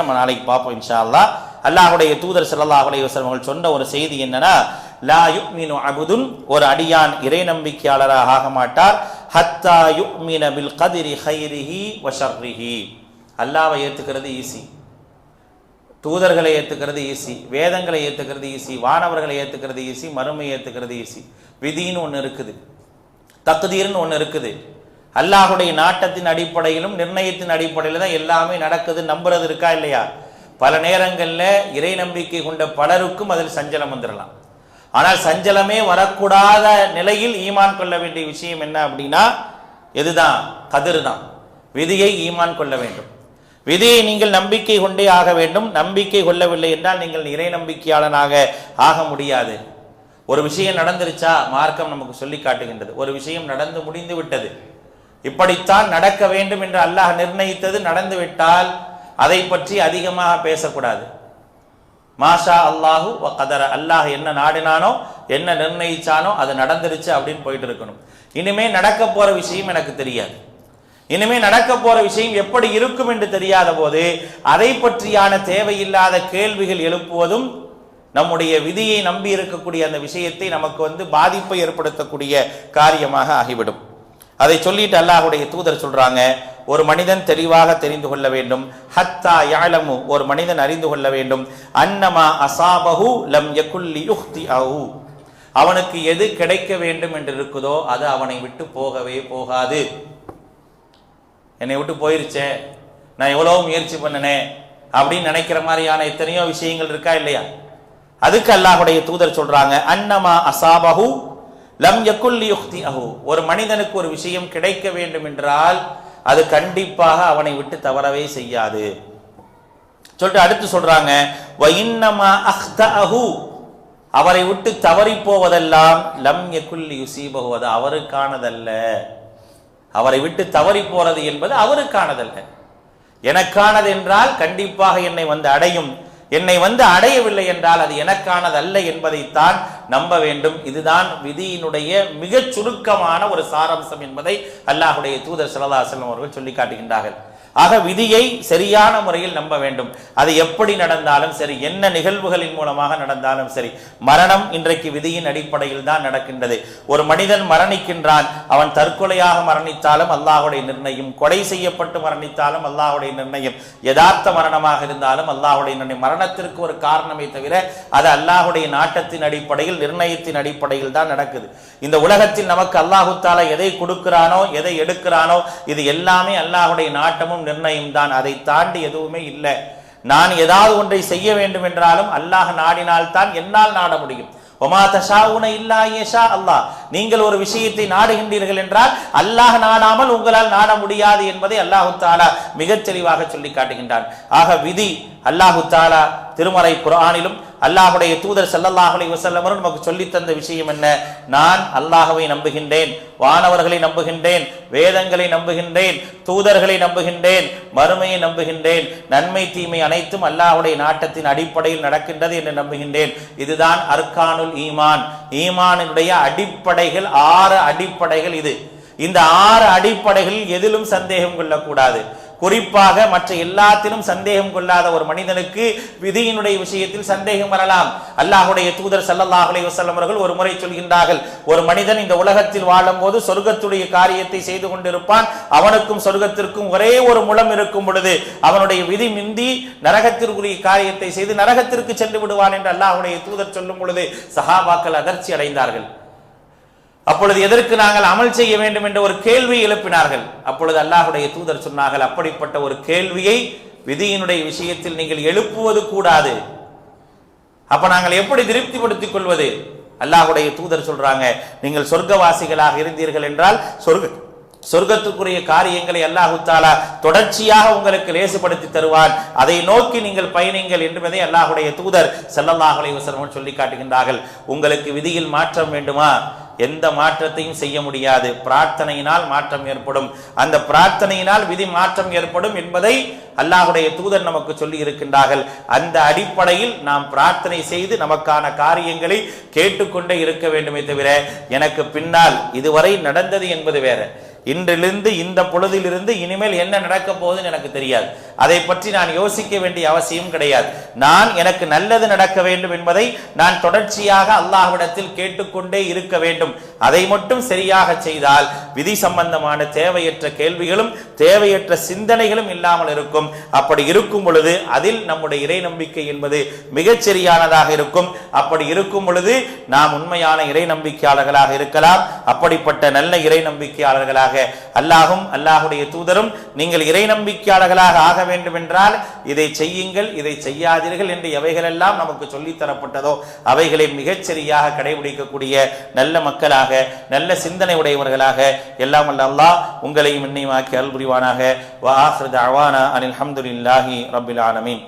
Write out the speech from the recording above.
நம்ம நாளைக்கு பார்ப்போம் இன்ஷா அல்லாஹ் தூதர் ஸல்லல்லாஹு அவர்கள் சொன்ன ஒரு செய்தி என்னன்னா லா யுமினு அபுதுன் ஒரு அடியான் இறை நம்பிக்கையாளராக ஆக மாட்டார். ஹத்தா யுமின பில் கதிரி ஹைரிஹி வஷர்ரிஹி அல்லாவை ஏற்றுக்கிறது ஏத்துக்கிறது ஈஸி. தூதர்களை ஏத்துக்கிறது ஈஸி. வேதங்களை ஏத்துக்கிறது ஈஸி. வானவர்களை ஏத்துக்கிறது ஈஸி. மறுமை ஏத்துக்கிறது ஈஸி. விதின்னு ஒன்று இருக்குது. தகுதீர்னு ஒன்று இருக்குது. அல்லாஹுடைய நாட்டத்தின் அடிப்படையிலும் நிர்ணயத்தின் அடிப்படையில் தான் எல்லாமே நடக்குது நம்புறது இருக்கா இல்லையா? பல நேரங்களில் இறை நம்பிக்கை கொண்ட பலருக்கும் அதில் சஞ்சலம் வந்துடலாம் ஆனால் சஞ்சலமே வரக்கூடாத நிலையில் ஈமான் கொள்ள வேண்டிய விஷயம் என்ன அப்படின்னா எதுதான்? கதிர் தான் விதியை ஈமான் கொள்ள வேண்டும். விதியை நீங்கள் நம்பிக்கை கொண்டே ஆக வேண்டும். நம்பிக்கை கொள்ளவில்லை என்றால் நீங்கள் இறை நம்பிக்கையாளனாக ஆக முடியாது. ஒரு விஷயம் நடந்துருச்சா? மார்க்கம் நமக்கு சொல்லி காட்டுகின்றது. ஒரு விஷயம் நடந்து முடிந்து விட்டது. இப்படித்தான் நடக்க வேண்டும் என்று அல்லாஹ் நிர்ணயித்தது நடந்துவிட்டால் அதை பற்றி அதிகமாக பேசக்கூடாது. மாஷா அல்லாஹு வ கதர. அல்லாஹ் என்ன நாடினானோ என்ன நிர்ணயிச்சானோ அது நடந்துருச்சு அப்படின்னு போயிட்டு இருக்கணும். இனிமே நடக்க போற விஷயம் எனக்கு தெரியாது. இனிமே நடக்க போற விஷயம் எப்படி இருக்கும் என்று தெரியாத போது அதை பற்றியான தேவையில்லாத கேள்விகள் எழுப்புவதும் நம்முடைய விதியை நம்பி இருக்கக்கூடிய அந்த விஷயத்தை நமக்கு வந்து பாதிப்பை ஏற்படுத்தக்கூடிய காரியமாக ஆகிவிடும். அதை சொல்லிட்டு அல்லாஹுடைய தூதர் சொல்றாங்க ஒரு மனிதன் தெளிவாக தெரிந்து கொள்ள வேண்டும். ஹத்தா யாழமு ஒரு மனிதன் அறிந்து கொள்ள வேண்டும். அன்னமா அசாபஹு லம் யகுல்லி யுக்தி அஹு அவனுக்கு எது கிடைக்க வேண்டும் என்று இருக்குதோ அது அவனை விட்டு போகவே போகாது. என்னை விட்டு போயிருச்சே நான் எவ்வளோ முயற்சி பண்ணினேன் அப்படின்னு நினைக்கிற மாதிரியான எத்தனையோ விஷயங்கள் இருக்கா இல்லையா? அதுக்கு அல்லாஹுடைய தூதர் சொல்றாங்க அன்னமா அசாபஹு லம் யகுல்லி யுக்தி அஹு ஒரு மனிதனுக்கு ஒரு விஷயம் கிடைக்க வேண்டும் என்றால் அது கண்டிப்பாக அவனை விட்டு தவறவே செய்யாது. சொல்லிட்டு அடுத்து சொல்றாங்க அவரை விட்டு தவறி போவதெல்லாம் லம் யகுல்லி யுசீபஹு அது அவருக்கானதல்ல. அவரை விட்டு தவறி போறது என்பது அவருக்கானதல்ல. எனக்கானது என்றால் கண்டிப்பாக என்னை வந்து அடையும். என்னை வந்து அடையவில்லை என்றால் அது எனக்கானதல்ல என்பதைத்தான் நம்ப வேண்டும். இதுதான் விதியினுடைய மிகச் சுருக்கமான ஒரு சாராம்சம் என்பதை அல்லாஹுடைய தூதர் ஸல்லல்லாஹு அவர்கள் சொல்லி காட்டுகின்றார்கள். ஆக விதியை சரியான முறையில் நம்ப வேண்டும். அது எப்படி நடந்தாலும் சரி என்ன நிகழ்வுகளின் மூலமாக நடந்தாலும் சரி மரணம் இன்றைக்கு விதியின் அடிப்படையில் தான் நடக்கின்றது. ஒரு மனிதன் மரணிக்கின்றான் அவன் தற்கொலையாக மரணித்தாலும் அல்லாஹுடைய நிர்ணயம் கொலை செய்யப்பட்டு மரணித்தாலும் அல்லாஹுடைய நிர்ணயம் யதார்த்த மரணமாக இருந்தாலும் அல்லாஹுடைய நிர்ணயம். மரணத்திற்கு ஒரு காரணமே தவிர அது அல்லாஹுடைய நாட்டத்தின் அடிப்படையில் நிர்ணயத்தின் அடிப்படையில் தான் நடக்குது. இந்த உலகத்தில் நமக்கு அல்லாஹு தாலா எதை கொடுக்கிறானோ எதை எடுக்கிறானோ இது எல்லாமே அல்லாஹுடைய நாட்டமும் நிர்ணயம் தான். அதை தாண்டி எதுவுமே இல்லை. நான் ஏதாவது ஒன்றை செய்ய வேண்டும் என்றாலும் அல்லாஹ் நாடினால் தான் என்னால் நாட முடியும். ஒமா தஷாவுன இல்லா ஏஷா அல்லாஹ். நீங்கள் ஒரு விஷயத்தை நாடுகின்றீர்கள் என்றால் அல்லாஹ் நாடாமல் உங்களால் நாட முடியாது என்பதை அல்லாஹு தாலா மிகச் தெளிவாக சொல்லி காட்டுகின்றான். ஆக விதி அல்லாஹு தாலா திருமறை குரானிலும் அல்லாஹுடைய தூதர் ஸல்லல்லாஹு வசல்லமரும் நமக்கு சொல்லி தந்த விஷயம் என்ன? நான் அல்லாஹவை நம்புகின்றேன் வானவர்களை நம்புகின்றேன் வேதங்களை நம்புகின்றேன் தூதர்களை நம்புகின்றேன் மறுமையை நம்புகின்றேன் நன்மை தீமை அனைத்தும் அல்லாஹுடைய நாட்டத்தின் அடிப்படையில் நடக்கின்றது என்று நம்புகின்றேன். இதுதான் அர்கானுல் ஈமான். ஈமானினுடைய அடிப்படை அடிப்படைகள் ஆறு அடிப்படைகள் இது. இந்த ஆறு அடிப்படைகளில் எதிலும் சந்தேகம் கொள்ளக்கூடாது. குறிப்பாக மற்ற எல்லாத்திலும் சந்தேகம் கொள்ளாத ஒரு மனிதனுக்கு விதியினுடைய விஷயத்தில் சந்தேகம் வரலாம். அல்லாஹுடைய தூதர் ஸல்லல்லாஹு அலைஹி அவர்கள் ஒரு முறை சொல்கின்றார்கள் ஒரு மனிதன் இந்த உலகத்தில் வாழும் போது சொர்க்கத்துடைய காரியத்தை செய்து கொண்டிருப்பான். அவனுக்கும் சொர்க்கத்திற்கும் ஒரே ஒரு முளம் இருக்கும் பொழுது அவனுடைய விதி மிந்தி நரகத்திற்குரிய காரியத்தை செய்து நரகத்திற்கு சென்று விடுவான் என்று அல்லாஹுடைய தூதர் சொல்லும் பொழுது சஹாபாக்கள் அதிர்ச்சி அடைந்தார்கள். அப்பொழுது எதற்கு நாங்கள் அமல் செய்ய வேண்டும் என்ற ஒரு கேள்வி எழுப்பினார்கள். அப்பொழுது அல்லாஹுடைய தூதர் சொன்னார்கள் அப்படிப்பட்ட ஒரு கேள்வியை விதியினுடைய விஷயத்தில் நீங்கள் எழுப்புவது கூடாது. அப்ப நாங்கள் எப்படி திருப்திப்படுத்திக் கொள்வது? அல்லாஹுடைய தூதர் சொல்றாங்க நீங்கள் சொர்க்கவாசிகளாக இருந்தீர்கள் என்றால் சொர்க்க சொர்க்கத்துக்குரிய காரியங்களை அல்லாஹு தாலா தொடர்ச்சியாக உங்களுக்கு லேசுபடுத்தி தருவான். அதை நோக்கி நீங்கள் பயணிங்கள் என்பதை அல்லாஹுடைய தூதர் செல்லல்லாஹலை அலைஹி சொல்லி காட்டுகின்றார்கள். உங்களுக்கு விதியில் மாற்றம் வேண்டுமா? எந்த மாற்றத்தையும் செய்ய முடியாது. பிரார்த்தனையினால் மாற்றம் ஏற்படும். அந்த பிரார்த்தனையினால் விதி மாற்றம் ஏற்படும் என்பதை அல்லாஹுடைய தூதர் நமக்கு சொல்லி இருக்கின்றார்கள். அந்த அடிப்படையில் நாம் பிரார்த்தனை செய்து நமக்கான காரியங்களை கேட்டுக்கொண்டே இருக்க வேண்டுமே தவிர எனக்கு பின்னால் இதுவரை நடந்தது என்பது வேற. இன்றிலிருந்து இந்த பொழுதிலிருந்து இனிமேல் என்ன நடக்க போகுதுன்னு எனக்கு தெரியாது. அதை பற்றி நான் யோசிக்க வேண்டிய அவசியம் கிடையாது. நான் எனக்கு நல்லது நடக்க வேண்டும் என்பதை நான் தொடர்ச்சியாக அல்லாஹ்விடத்தில் கேட்டுக்கொண்டே இருக்க வேண்டும். அதை மட்டும் சரியாக செய்தால் விதி சம்பந்தமான தேவையற்ற கேள்விகளும் தேவையற்ற சிந்தனைகளும் இல்லாமல் இருக்கும். அப்படி இருக்கும் பொழுது அதில் நம்முடைய இறை நம்பிக்கை என்பது மிகச் சரியானதாக இருக்கும். அப்படி இருக்கும் பொழுது நாம் உண்மையான இறை நம்பிக்கையாளர்களாக இருக்கலாம். அப்படிப்பட்ட நல்ல இறை நம்பிக்கையாளர்களாக அல்லாஹும் அல்லாஹுடைய தூதரும் நீங்கள் இறை நம்பிக்கையாளர்களாக ஆக வேண்டும் என்றால் இதை செய்யுங்கள் இதை செய்யாதீர்கள் என்று எவைகளெல்லாம் நமக்கு சொல்லித் தரப்பட்டதோ அவைகளை மிகச்சரியாக கடைபிடிக்கக்கூடிய நல்ல மக்களாக நல்ல சிந்தனை உடையவர்களாக எல்லாம் அல்லாஹ் உங்களையும் என்னையும் ஆக்கி அருள் புரிவானாக. வா ஆஹிரு அனில் ஹம்துலில்லாஹி ரப்பில் ஆலமீன்.